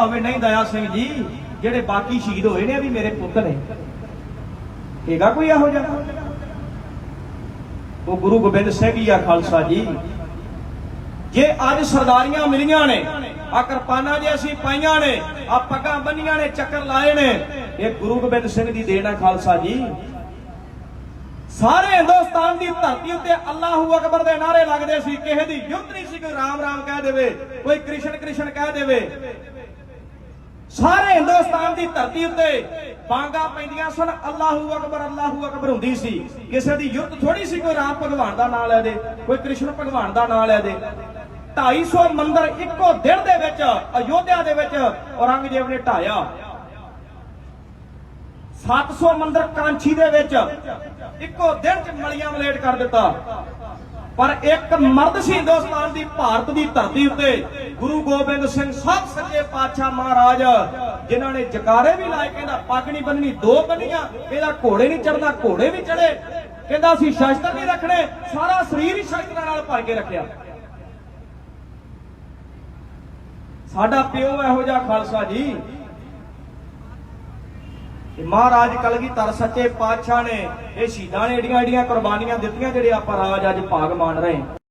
ਕਹਿੰਦਾ ਹੋਵੇ, ਨਹੀਂ ਦਇਆ ਸਿੰਘ ਜੀ, ਜਿਹੜੇ ਬਾਕੀ ਸ਼ਹੀਦ ਹੋਏ ਨੇ ਵੀ ਮੇਰੇ ਪੁੱਤ ਨੇ। ਹੈਗਾ ਕੋਈ ਇਹੋ ਜਿਹਾ? ਉਹ ਗੁਰੂ ਗੋਬਿੰਦ ਸਿੰਘ ਹੀ ਆ ਖਾਲਸਾ ਜੀ। ਜੇ ਅੱਜ ਸਰਦਾਰੀਆਂ ਮਿਲੀਆਂ ਨੇ, ਆ ਕਿਰਪਾਨਾਂ ਜੇ ਅਸੀਂ ਪਾਈਆਂ ਨੇ, ਆ ਪੱਗਾਂ ਬੰਨੀਆਂ ਨੇ, ਚੱਕਰ ਲਾਏ ਨੇ, ਇਹ ਗੁਰੂ ਗੋਬਿੰਦ ਸਿੰਘ ਦੀ ਦੇਣ ਆ ਖਾਲਸਾ ਜੀ। ਸਾਰੇ ਹਿੰਦੁਸਤਾਨ ਦੀ ਧਰਤੀ ਉੱਤੇ ਅੱਲਾਹੂ ਅਕਬਰ ਦੇ ਨਾਰੇ ਲੱਗਦੇ ਸੀ, ਕਿਸੇ ਦੀ ਯੁੱਧ ਨਹੀਂ ਸੀ, ਕੋਈ ਰਾਮ ਰਾਮ ਕਹਿ ਦੇਵੇ, ਕੋਈ ਕ੍ਰਿਸ਼ਨ ਕ੍ਰਿਸ਼ਨ ਕਹਿ ਦੇਵੇ। ਸਾਰੇ ਹਿੰਦੁਸਤਾਨ ਦੀ ਧਰਤੀ ਉੱਤੇ ਬਾਂਗਾ ਪੈਂਦੀਆਂ ਸਨ। ਅੱਲਾਹੂ ਅਕਬਰ ਅੱਲਾਹੂ ਅਕਬਰ ਹੁੰਦੀ ਸੀ। ਕਿਸੇ ਦੀ ਯੁੱਧ ਥੋੜੀ ਸੀ, ਕੋਈ ਰਾਮ ਭਗਵਾਨ ਦਾ ਨਾਮ ਲੈ ਦੇ, ਕੋਈ ਕ੍ਰਿਸ਼ਨ ਭਗਵਾਨ ਦਾ ਨਾਮ ਲੈ ਦੇ। 250 ਮੰਦਰ ਇੱਕੋ ਦਿਨ ਦੇ ਵਿੱਚ, ਅਯੋਧਿਆ ਦੇ ਵਿੱਚ ਔਰੰਗਜ਼ੇਬ ਨੇ ਢਾਇਆ 700 ਮੰਦਰ ਕਾਂਚੀ ਦੇ ਵਿੱਚ ਇੱਕੋ ਦਿਨ ਚ ਮਲੀਆਂ ਮਲੇਟ ਕਰ ਦਿੱਤਾ। ਪਰ ਇੱਕ ਮਰਦ ਸੀ ਹਿੰਦੁਸਤਾਨ ਦੀ ਭਾਰਤ ਦੀ ਧਰਤੀ ਉੱਤੇ ਗੁਰੂ ਗੋਬਿੰਦ ਸਿੰਘ ਸਭ ਸੱਚੇ ਪਾਤਸ਼ਾਹ ਮਹਾਰਾਜ, ਜਿਨ੍ਹਾਂ ਨੇ ਜਕਾਰੇ ਵੀ ਲਾਏ, ਕਹਿੰਦਾ ਪੱਗ ਨਹੀਂ ਬੰਨਣੀ ਦੋ ਬੰਨੀਆਂ ਇਹਦਾ ਘੋੜੇ ਨਹੀਂ ਚੜਦਾ ਘੋੜੇ ਵੀ ਚੜੇ ਕਹਿੰਦਾ ਅਸੀਂ ਸ਼ਸਤਰ ਨਹੀਂ ਰੱਖਣੇ, ਸਾਰਾ ਸਰੀਰ ਹੀ ਸ਼ਸਤਰਾਂ ਨਾਲ ਭਰ ਕੇ ਰੱਖਿਆ। ਸਾਡਾ ਪਿਓ ਇਹੋ ਜਿਹਾ ਖਾਲਸਾ ਜੀ। ਤੇ ਮਹਾਰਾਜ ਕਲਗੀਧਰ ਸੱਚੇ ਪਾਤਸ਼ਾਹ ਨੇ, ਇਹ ਸ਼ਹੀਦਾਂ ਨੇ ਏਡੀਆਂ ਏਡੀਆਂ ਕੁਰਬਾਨੀਆਂ ਦਿੱਤੀਆਂ, ਜਿਹੜੇ ਆਪਾਂ ਰਾਜ ਅੱਜ ਭਾਗ ਮਾਣ ਰਹੇ।